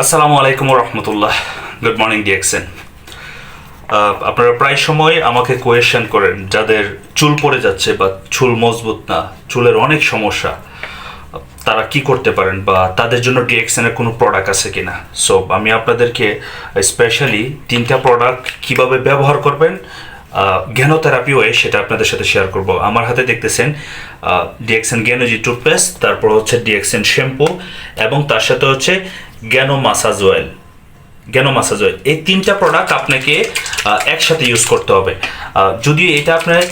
আসসালামু আলাইকুম রহমতুল্লাহ good morning ডিএক্সেন আপনারা প্রায় সময় আমাকে কোয়েশ্চেন করেন, যাদের চুল পড়ে যাচ্ছে বা চুল মজবুত না, চুলের অনেক সমস্যা, তারা কি করতে পারেন বা তাদের জন্য ডিএক্সেনের কোনো প্রোডাক্ট আছে কিনা? সো আমি আপনাদেরকে স্পেশালি তিনটা প্রোডাক্ট কীভাবে ব্যবহার করবেন জ্ঞানোথেরাপি ওয়ে সেটা আপনাদের সাথে শেয়ার করব। আমার হাতে দেখতেছেন ডিএক্সেন জ্ঞানোজি টুথপেস্ট তারপর হচ্ছে ডিএক্সেন শ্যাম্পু এবং তার সাথে হচ্ছে Gano massage oil Gano massage oil এই তিনটা প্রোডাক্ট আপনাকে একসাথে ইউজ করতে হবে। যদি এটা আপনার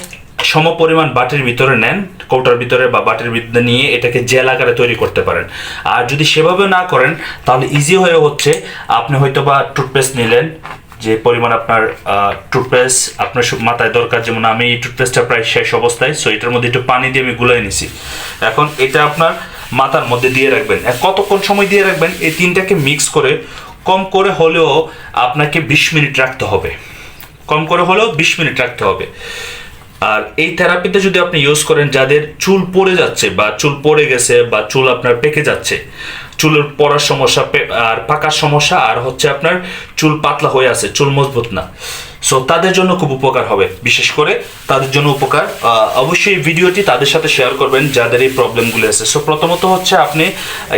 সম পরিমাণ বাটির ভিতরে নেন, কৌটার ভিতরে বা বাটির ভিতরে নিয়ে এটাকে জেল আকারে তৈরি করতে পারেন। আর যদি সেভাবে না করেন, তাহলে ইজি হয়ে হচ্ছে, আপনি হয়তো বা টুথপেস্ট নিলেন, যে পরিমাণ আপনার টুথপেস্ট আপনার মাথায় দরকার। যেমন আমি এই টুথপেস্টটা প্রায় শেষ অবস্থায় সো এটার মধ্যে একটু পানি দিয়ে আমি গুলাই নিছি। এখন এটা আপনার মাথার মধ্যে দিয়ে রাখবেন। কতক্ষণ সময় দিয়ে রাখবেন? এই তিনটাকে মিক্স করে কম করে হলেও আপনাকে বিশ মিনিট রাখতে হবে। কম করে হলেও বিশ মিনিট রাখতে হবে। আর এই থেরাপিতে যদি আপনি ইউজ করেন, যাদের চুল পড়ে যাচ্ছে বা চুল পড়ে গেছে বা চুল আপনার পেকে যাচ্ছে চুলের পড়ার সমস্যা আর পাকার সমস্যা, আর হচ্ছে আপনার চুল পাতলা হয়ে আছে, চুল মজবুত না। সো তাদের জন্য খুব উপকার হবে, বিশেষ করে তাদের জন্য উপকার। অবশ্যই ভিডিওটি তাদের সাথে শেয়ার করবেন, যাদের এই প্রবলেমগুলো আছে। সো প্রথমত হচ্ছে আপনি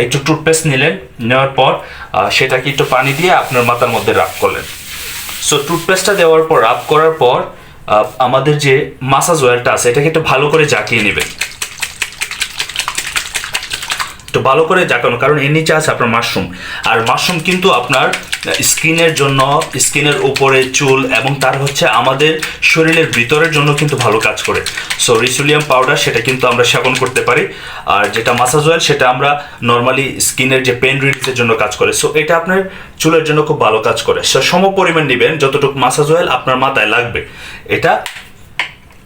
একটু টুথপেস্ট নিলেন, নেওয়ার পর সেটাকে একটু পানি দিয়ে আপনার মাথার মধ্যে রাখ করলেন। সো টুথপেস্টটা দেওয়ার পর রাব করার পর আমাদের যে মাসাজ ওয়েলটা আছে, এটাকে একটু ভালো করে জাকিয়ে নেবেন। একটু ভালো করে জাকানো কারণ এর নিচে আছে আপনার মাশরুম আর মাশরুম কিন্তু আপনার স্কিনের জন্য, স্কিনের উপরে চুল এবং তার হচ্ছে আমাদের শরীরের ভিতরের জন্য কিন্তু ভালো কাজ করে। সো রিসুলিয়াম পাউডার সেটা কিন্তু আমরা সেবন করতে পারি। আর যেটা মাসাজ অয়েল সেটা আমরা নর্মালি স্কিনের যে পেন রিলিফের জন্য কাজ করে। সো এটা আপনার চুলের জন্য খুব ভালো কাজ করে। সো সম পরিমাণ নেবেন, যতটুকু মাসাজ অয়েল আপনার মাথায় লাগবে। এটা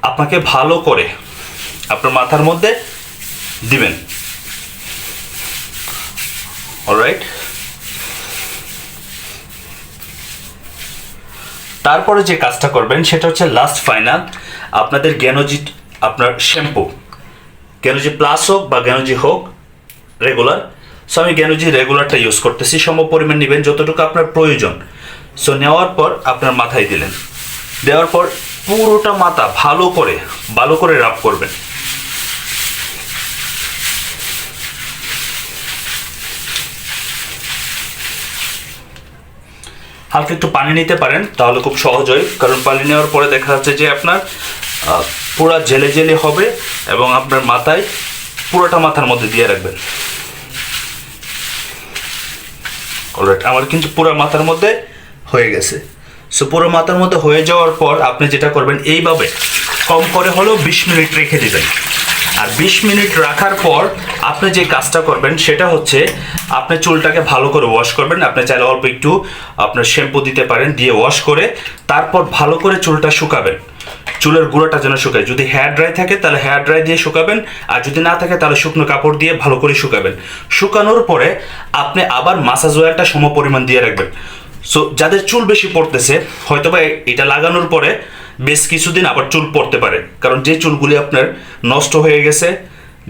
আপনাকে ভালো করে আপনার মাথার মধ্যে দিবেন। অলরাইট তারপরে যে কাজটা করবেন, সেটা হচ্ছে লাস্ট ফাইনাল আপনাদের জ্ঞানজি আপনার শ্যাম্পু জ্ঞানজি প্লাস হোক বা গ্যানোজি হোক রেগুলার সো আমি গ্যানোজি রেগুলারটা ইউজ করতেছি। সম পরিমাণ নেবেন যতটুকু আপনার প্রয়োজন। সো নেওয়ার পর আপনার মাথায় দিলেন। দেওয়ার পর পুরোটা মাথা ভালো করে ভালো করে রাব করবেন। হালকা একটু পানি নিতে পারেন, তাহলে খুব সহজ হয়। কারণ পানি নেওয়ার পরে দেখা যাচ্ছে যে আপনার পুরা জেলে জেলে হবে এবং আপনার মাথায় পুরোটা মাথার মধ্যে দিয়ে রাখবেন। অলরাইট আমার কিন্তু পুরো মাথার মধ্যে হয়ে গেছে। সো পুরো মাথার মধ্যে হয়ে যাওয়ার পর আপনি যেটা করবেন, এইভাবে কম করে হলেও বিশ মিনিট রেখে দিবেন। আর বিশ মিনিট রাখার পর আপনি যে কাজটা করবেন, সেটা হচ্ছে আপনি চুলটাকে ভালো করে ওয়াশ করবেন। আপনি চাইলে অল্প একটু আপনার শ্যাম্পু দিতে পারেন, দিয়ে ওয়াশ করে তারপর ভালো করে চুলটা শুকাবেন। চুলের গুঁড়োটা যেন শুকায়। যদি হেয়ার ড্রাই থাকে, তাহলে হেয়ার ড্রাই দিয়ে শুকাবেন। আর যদি না থাকে, তাহলে শুকনো কাপড় দিয়ে ভালো করে শুকাবেন। শুকানোর পরে আপনি আবার মাসাজ অয়েলটা সম পরিমাণ দিয়ে রাখবেন। সো যাদের চুল বেশি পড়তেছে হয়তো বা এটা লাগানোর পরে বেশ কিছুদিন আবার চুল পড়তে পারে। কারণ যে চুলগুলি আপনার নষ্ট হয়ে গেছে,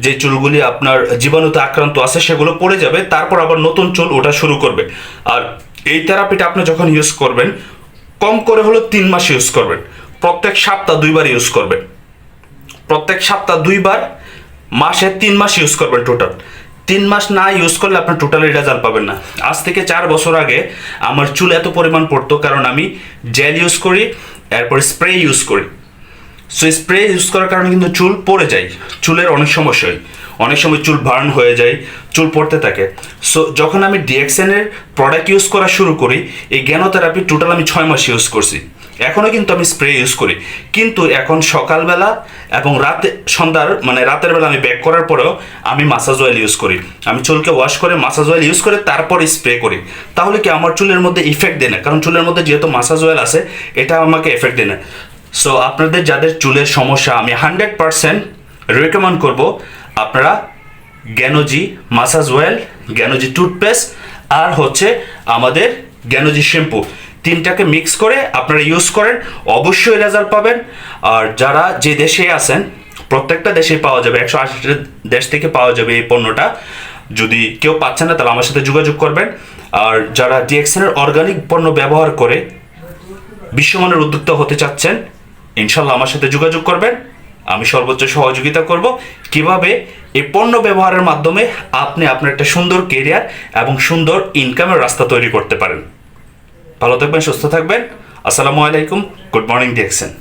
যে চুলগুলি আপনার জীবাণুতে আক্রান্ত আছে, সেগুলো পড়ে যাবে, তারপর আবার নতুন চুল ওঠা শুরু করবে। আর এই থেরাপিটা আপনি যখন ইউজ করবেন, কম করে হলো তিন মাস ইউজ করবেন। প্রত্যেক সপ্তাহ দুইবার ইউজ করবেন। প্রত্যেক সপ্তাহ দুইবার, মাসে তিন মাস ইউজ করবেন টোটাল তিন মাস না ইউজ করলে আপনার টোটালি রেজাল্ট পাবেন না। আজ থেকে চার বছর আগে আমার চুল এত পরিমাণ পড়তো, কারণ আমি জেল ইউজ করি এরপর স্প্রে ইউজ করি। সো স্প্রে ইউজ করার কারণে কিন্তু চুল পড়ে যায়। চুলের অনেক সমস্যা হয়। অনেক সময় চুল বার্ন হয়ে যায়, চুল পড়তে থাকে। সো যখন আমি ডিএক্সেনের প্রোডাক্ট ইউজ করা শুরু করি, এই জ্ঞানোথেরাপি টোটাল আমি ছয় মাস ইউজ করছি। এখনও কিন্তু আমি স্প্রে ইউজ করি। কিন্তু এখন সকালবেলা এবং রাতে সন্ধ্যার মানে রাতের বেলা আমি ব্যাক করার পরেও আমি মাসাজ অয়েল ইউজ করি। আমি চুলকে ওয়াশ করে মাসাজ অয়েল ইউজ করে তারপর স্প্রে করি। তাহলে কি আমার চুলের মধ্যে ইফেক্ট দেয় না? কারণ চুলের মধ্যে যেহেতু মাসাজ অয়েল আছে, এটা আমাকে এফেক্ট দেয় না। সো আপনাদের যাদের চুলের সমস্যা, আমি হান্ড্রেড পারসেন্ট রেকমেন্ড করব আপনারা Ganozhi massage oil Ganozhi toothpaste আর হচ্ছে আমাদের গ্যানোজি শ্যাম্পু তিনটাকে মিক্স করে আপনারা ইউজ করেন, অবশ্যই রেজাল্ট পাবেন। আর যারা যে দেশে আছেন, প্রত্যেকটা দেশে পাওয়া যাবে, একশো আশিটা দেশ থেকে পাওয়া যাবে এই পণ্যটা। যদি কেউ পাচ্ছেন না, তাহলে আমার সাথে যোগাযোগ করবেন। আর যারা ডিএক্সএনের অর্গানিক পণ্য ব্যবহার করে বিশ্বমানের উদ্যোক্তা হতে চাচ্ছেন, ইনশাল্লাহ আমার সাথে যোগাযোগ করবেন। আমি সর্বোচ্চ সহযোগিতা করব। কীভাবে এই পণ্য ব্যবহারের মাধ্যমে আপনি আপনার একটা সুন্দর কেরিয়ার এবং সুন্দর ইনকামের রাস্তা তৈরি করতে পারেন। ভালো থাকবেন সুস্থ থাকবেন। আসসালামু আলাইকুম গুড মর্নিং ডিএক্সেন